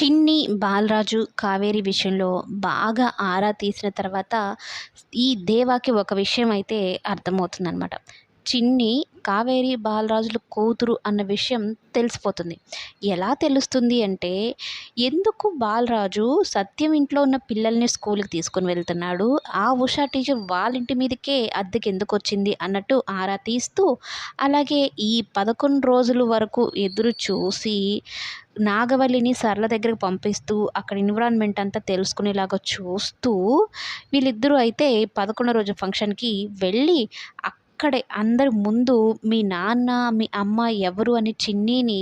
చిన్ని బాలరాజు కావేరి విషయంలో బాగా ఆరా తీసిన తర్వాత ఈ దేవాకి ఒక విషయం అయితే అర్థమవుతుందనమాట చిన్ని కావేరి బాలరాజుల కూతురు అన్న విషయం తెలిసిపోతుంది. ఎలా తెలుస్తుంది అంటే ఎందుకు బాలరాజు సత్యం ఇంట్లో ఉన్న పిల్లల్ని స్కూల్కి తీసుకొని వెళ్తున్నాడు? ఆ ఉషా టీచర్ వాళ్ళ ఇంటి మీదకే అద్దెకి ఎందుకు వచ్చింది అన్నట్టు ఆరా తీస్తూ అలాగే ఈ పదకొండు రోజుల వరకు ఎదురు చూసి నాగవల్లిని సరళ దగ్గరకు పంపిస్తూ అక్కడ ఎన్విరాన్మెంట్ అంతా తెలుసుకునేలాగా చూస్తూ వీళ్ళిద్దరూ అయితే పదకొండో రోజు ఫంక్షన్కి వెళ్ళి అక్కడే అందరి ముందు మీ నాన్న మీ అమ్మ ఎవరు అని చిన్నీని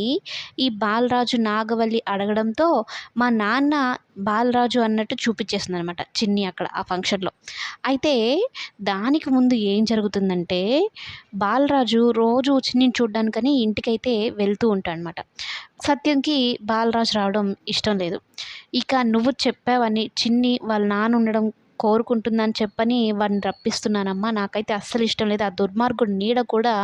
ఈ బాలరాజు నాగవల్లి అడగడంతో మా నాన్న బాలరాజు అన్నట్టు చూపించేస్తుంది అనమాట చిన్ని అక్కడ ఆ ఫంక్షన్లో. అయితే దానికి ముందు ఏం జరుగుతుందంటే బాలరాజు రోజు చిన్నిని చూడ్డానికని ఇంటికైతే వెళ్తూ ఉంటాడనమాట. సత్యంకి బాలరాజు రావడం ఇష్టం లేదు. ఇక నువ్వు చెప్పావని చిన్ని వాళ్ళ నాన్న ఉండడం కోరుకుంటుందని చెప్పని వాడిని రప్పిస్తున్నానమ్మా. నాకైతే అస్సలు ఇష్టం లేదు. ఆ దుర్మార్గుడు నీడ కూడా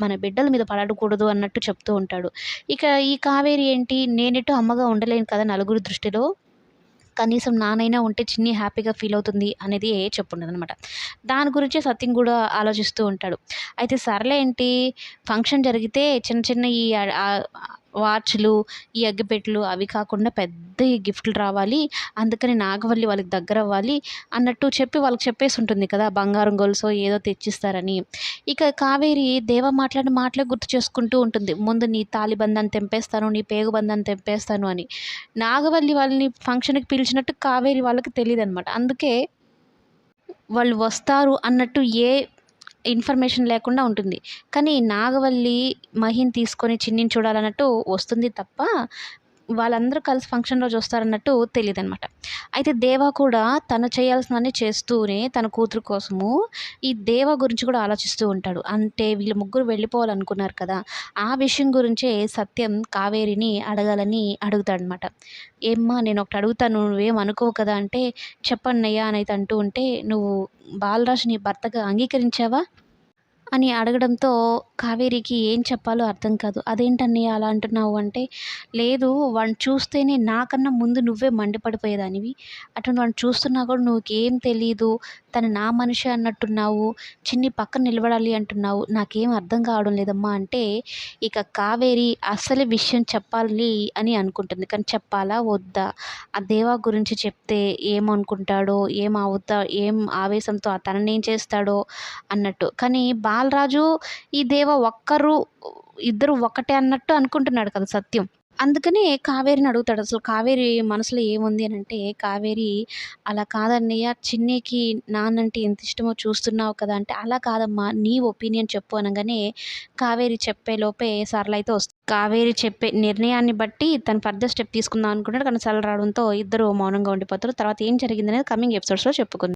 మన బిడ్డల మీద పడకూడదు అన్నట్టు చెప్తూ ఉంటాడు. ఇక ఈ కావేరి ఏంటి? నేనెటు అమ్మగా ఉండలేను కదా నలుగురు దృష్టిలో. కనీసం నానైనా ఉంటే చిన్ని హ్యాపీగా ఫీల్ అవుతుంది అనేది చెప్పుండదు అనమాట దాని గురించి సత్యం కూడా ఆలోచిస్తూ ఉంటాడు. అయితే సర్లే ఏంటి? ఫంక్షన్ జరిగితే చిన్న చిన్న ఈ వాచ్లు ఈ అగ్గిపెట్టెలు అవి కాకుండా పెద్ద గిఫ్ట్లు రావాలి. అందుకని నాగవల్లి వాళ్ళకి దగ్గర అవ్వాలి అన్నట్టు చెప్పి వాళ్ళకి చెప్పేసి ఉంటుంది కదా బంగారం గొలుసో ఏదో తెచ్చిస్తారని. ఇక కావేరి దేవ మాట్లాడిన మాటలే గుర్తు చేసుకుంటూ ఉంటుంది. ముందు నీ తాలిబంధాన్ని తెంపేస్తాను నీ పేగుబంధాన్ని తెంపేస్తాను అని. నాగవల్లి వాళ్ళని ఫంక్షన్కి పిలిచినట్టు కావేరి వాళ్ళకి తెలియదు అనమాట అందుకే వాళ్ళు వస్తారు అన్నట్టు ఏ ఇన్ఫర్మేషన్ లేకుండా ఉంటుంది. కానీ నాగవల్లి మహిని తీసుకొని చిన్నిని చూడాలన్నట్టు వస్తుంది తప్ప వాళ్ళందరూ కలిసి ఫంక్షన్ రోజు వస్తారన్నట్టు తెలియదు అనమాట అయితే దేవ కూడా తను చేయాల్సినవన్నీ చేస్తూనే తన కూతురు కోసము ఈ దేవ గురించి కూడా ఆలోచిస్తూ ఉంటాడు. అంటే వీళ్ళు ముగ్గురు వెళ్ళిపోవాలనుకున్నారు కదా ఆ విషయం గురించే సత్యం కావేరిని అడగాలని అడుగుతాడనమాట ఏమ్మా నేను ఒకటి అడుగుతాను నువ్వేం అనుకోవు కదా అంటే చెప్పండి అయ్యా అని అయితే అంటూ ఉంటే నువ్వు బాలరాజుని భర్తగా అంగీకరించావా? అని అడగడంతో కావేరికి ఏం చెప్పాలో అర్థం కాదు. అదేంటన్నయ్య అలా అంటున్నావు అంటే లేదు వాడిని చూస్తేనే నాకన్నా ముందు నువ్వే మండిపడిపోయేదానివి. అటువంటి వాడిని చూస్తున్నా కూడా నువ్వుకేం తెలియదు తను నా మనిషి అన్నట్టున్నావు. చిన్ని పక్కన నిలబడాలి అంటున్నావు. నాకేం అర్థం కావడం లేదమ్మా అంటే ఇక కావేరి అసలు విషయం చెప్పాలి అని అనుకుంటుంది. కానీ చెప్పాలా వద్దా? ఆ దేవా గురించి చెప్తే ఏమనుకుంటాడో ఏం అవుతా ఏం ఆవేశంతో తననేం చేస్తాడో అన్నట్టు. కానీ బాల రాజు ఈ దేవ ఒక్కరు ఇద్దరు ఒకటే అన్నట్టు అనుకుంటున్నాడు కదా సత్యం. అందుకనే కావేరిని అడుగుతాడు. అసలు కావేరి మనసులో ఏముంది అని అంటే కావేరి అలా కాదన్నయ్య చిన్నీకి నాన్నంటే ఎంత ఇష్టమో చూస్తున్నావు కదా అంటే అలా కాదమ్మా నీ ఒపీనియన్ చెప్పు అనగానే కావేరి చెప్పే లోపే సరళ అయితే వస్తుంది కావేరి చెప్పే నిర్ణయాన్ని బట్టి తను ఫర్దర్ స్టెప్ తీసుకుందాం అనుకుంటాడు. కానీ సరళ రావడంతో ఇద్దరు మౌనంగా ఉండిపోతారు. తర్వాత ఏం జరిగిందనేది కమింగ్ ఎపిసోడ్స్లో చెప్పుకుందాం.